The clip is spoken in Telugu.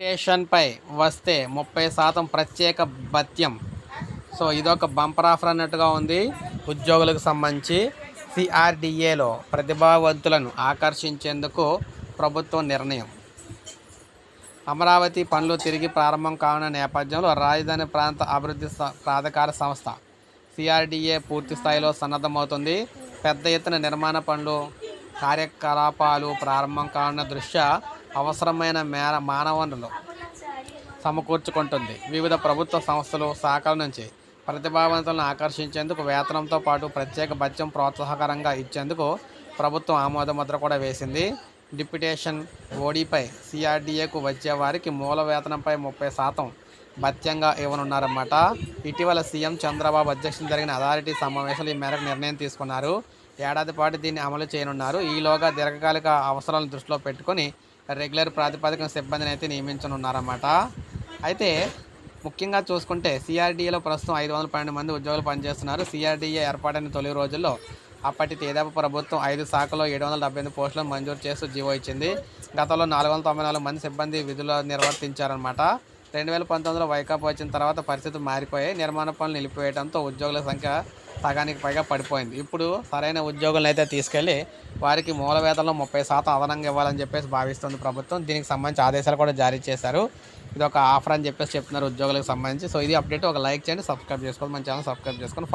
స్టేషన్పై వస్తే ముప్పై శాతం ప్రత్యేక భత్యం. సో ఇదొక బంపర్ ఆఫర్ అన్నట్టుగా ఉంది. ఉద్యోగులకు సంబంధించి సిఆర్డిఏలో ప్రతిభావంతులను ఆకర్షించేందుకు ప్రభుత్వం నిర్ణయం. అమరావతి పనులు తిరిగి ప్రారంభం కానున్న నేపథ్యంలో రాజధాని ప్రాంత అభివృద్ధి ప్రాధికార సంస్థ సిఆర్డిఏ పూర్తి స్థాయిలో సన్నద్ధమవుతుంది. పెద్ద ఎత్తున నిర్మాణ పనులు కార్యకలాపాలు ప్రారంభం కానున్న దృష్ట్యా అవసరమైన మేర మానవ వనరులు సమకూర్చుకుంటుంది. వివిధ ప్రభుత్వ సంస్థలు శాఖల నుంచి ప్రతిభావంతులను ఆకర్షించేందుకు వేతనంతో పాటు ప్రత్యేక భత్యం ప్రోత్సాహకరంగా ఇచ్చేందుకు ప్రభుత్వం ఆమోద ముద్ర కూడా వేసింది. డిప్యుటేషన్ ఓడిపై సిఆర్డీఏకు వచ్చే వారికి మూల వేతనంపై ముప్పై శాతం భత్యంగా ఇవ్వనున్నారన్నమాట. ఇటీవల సీఎం చంద్రబాబు అధ్యక్షతన జరిగిన అథారిటీ సమావేశంలో ఈ మేరకు నిర్ణయం తీసుకున్నారు. ఏడాది పాటు దీన్ని అమలు చేయనున్నారు. ఈలోగా దీర్ఘకాలిక అవసరాలను దృష్టిలో పెట్టుకొని రెగ్యులర్ ప్రాతిపదికన సిబ్బందిని అయితే నియమించనున్నారన్నమాట. అయితే ముఖ్యంగా చూసుకుంటే సిఆర్డీఏలో ప్రస్తుతం ఐదు వందల పన్నెండు మంది ఉద్యోగులు పనిచేస్తున్నారు. సిఆర్డీఏ ఏర్పాటైన తొలి రోజుల్లో అప్పటి తేదాపు ప్రభుత్వం ఐదు శాఖలో ఏడు వందల డెబ్బై ఎనిమిది పోస్టులను మంజూరు చేస్తూ జీవో ఇచ్చింది. గతంలో నాలుగు వందల తొంభై నాలుగు మంది సిబ్బంది విధులు నిర్వర్తించారనమాట రెండు వేల పంతొమ్మిదిలో వైకాపా వచ్చిన తర్వాత పరిస్థితులు మారిపోయాయి నిర్మాణ పనులు నిలిపివేయడంతో ఉద్యోగుల సంఖ్య సగానికి పైగా పడిపోయింది. ఇప్పుడు సరైన ఉద్యోగులను అయితే తీసుకెళ్ళి వారికి మూల వేతనంలో ముప్పై శాతం అదనంగా ఇవ్వాలని చెప్పేసి భావిస్తుంది ప్రభుత్వం. దీనికి సంబంధించి ఆదేశాలు కూడా జారీ చేశారు. ఇది ఒక ఆఫర్ అని చెప్పేసి చెప్తున్నారు ఉద్యోగులకు సంబంధించి. సో ఇది అప్డేట్. ఒక లైక్ చేయండి సబ్స్క్రైబ్ చేసుకోండి మన ఛానల్ సబ్స్క్రైబ్ చేసుకొని